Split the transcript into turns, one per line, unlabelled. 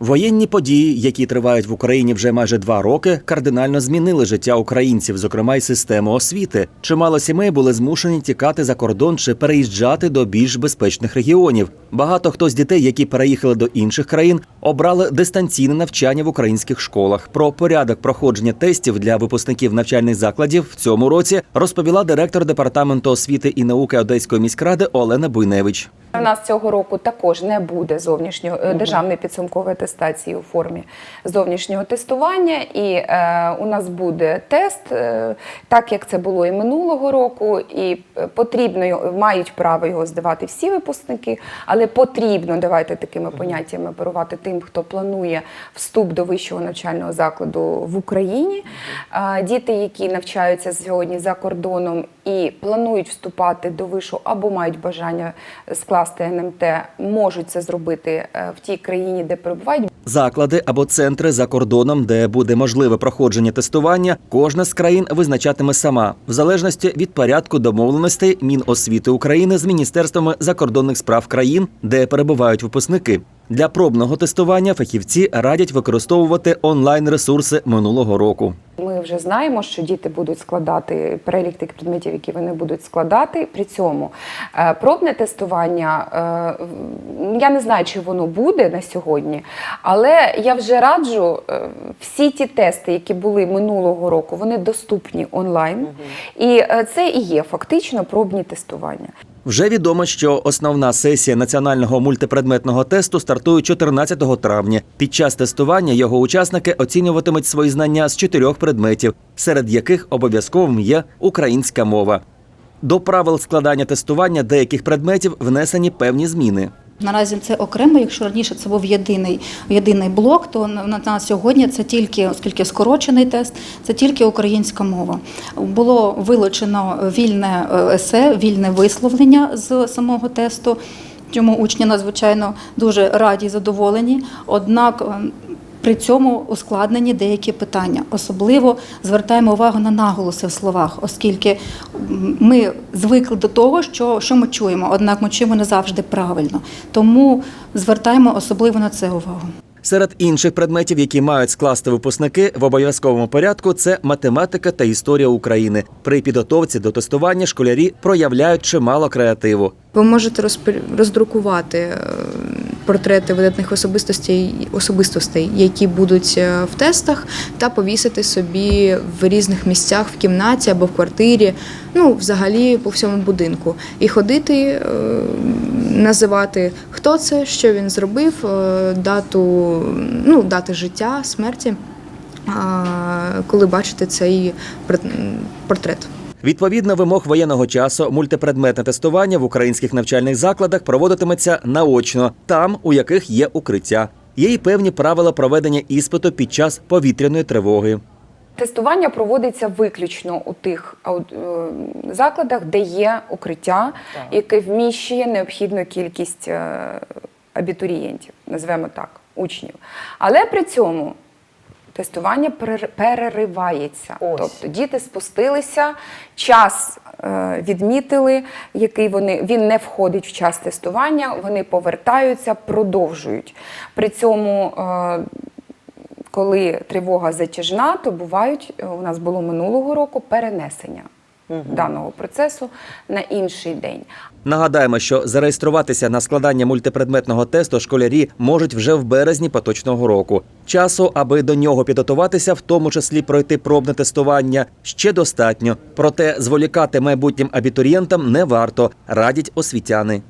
Воєнні події, які тривають в Україні вже майже два роки, кардинально змінили життя українців, зокрема й систему освіти. Чимало сімей були змушені тікати за кордон чи переїжджати до більш безпечних регіонів. Багато хто з дітей, які переїхали до інших країн, обрали дистанційне навчання в українських школах. Про порядок проходження тестів для випускників навчальних закладів в цьому році розповіла директор департаменту освіти і науки Одеської міськради Олена Буйневич.
У нас цього року також не буде зовнішнього е, державної підсумкової атестації у формі зовнішнього тестування, і е, у нас буде тест, е, так як це було і минулого року, і е, потрібно мають право його здавати всі випускники, але потрібно давайте такими поняттями оперувати тим, хто планує вступ до вищого навчального закладу в Україні. Е, Діти, які навчаються сьогодні за кордоном і планують вступати до вишу або мають бажання скласти НМТ, можуть це зробити е, в тій країні, де перебувають.
Заклади або центри за кордоном, де буде можливе проходження тестування, кожна з країн визначатиме сама, в залежності від порядку домовленостей Міносвіти України з міністерствами закордонних справ країн, де перебувають випускники. Для пробного тестування фахівці радять використовувати онлайн ресурси минулого року.
Ми вже знаємо, що діти будуть складати перелік тих предметів, які вони будуть складати. При цьому е, пробне тестування, е, я не знаю, чи воно буде на сьогодні, але я вже раджу е, всі ті тести, які були минулого року, вони доступні онлайн. І це і є фактично пробні тестування.
Вже відомо, що основна сесія національного мультипредметного тесту стартує 14 травня. Під час тестування його учасники оцінюватимуть свої знання з чотирьох предметів, серед яких обов'язковим є українська мова. До правил складання тестування деяких предметів внесені певні зміни.
Наразі це окремо. Якщо раніше це був єдиний єдиний блок, то на, на, сьогодні це тільки, оскільки скорочений тест, це тільки українська мова. Було вилучено вільне е, есе, вільне висловлення з самого тесту. Чому учні надзвичайно дуже раді і задоволені. Однак е, при цьому ускладнені деякі питання. Особливо звертаємо увагу на наголоси в словах, оскільки ми звикли до того, що, що ми чуємо, однак ми чуємо не завжди правильно. Тому звертаємо особливо на це увагу.
Серед інших предметів, які мають скласти випускники в обов'язковому порядку, це математика та історія України. При підготовці до тестування школярі проявляють чимало креативу.
Ви можете роздрукувати е, портрети видатних особистостей, особистостей, які будуть е, в тестах, та повісити собі в різних місцях в кімнаті або в квартирі, ну взагалі по всьому будинку. І ходити, е, називати, хто це, що він зробив, е, дату, ну, дати життя, смерті, коли бачите цей портрет.
Відповідно вимог воєнного часу, мультипредметне тестування в українських навчальних закладах проводитиметься наочно, там, у яких є укриття. Є й певні правила проведення іспиту під час повітряної тривоги.
Тестування проводиться виключно у тих е, закладах, де є укриття, яке вміщує необхідну кількість е, абітурієнтів, назвемо так, учнів. Але при цьому тестування переривається. переривається. Тобто діти спустилися, час е, відмітили, який вони він не входить в час тестування. Вони повертаються, продовжують. При цьому. е, коли тривога затяжна, то бувають е, у нас було минулого року перенесення даного процесу на інший день.
Нагадаємо, що зареєструватися на складання мультипредметного тесту школярі можуть вже в березні поточного року. Часу, аби до нього підготуватися, в тому числі пройти пробне тестування, ще достатньо. Проте зволікати майбутнім абітурієнтам не варто, радять освітяни.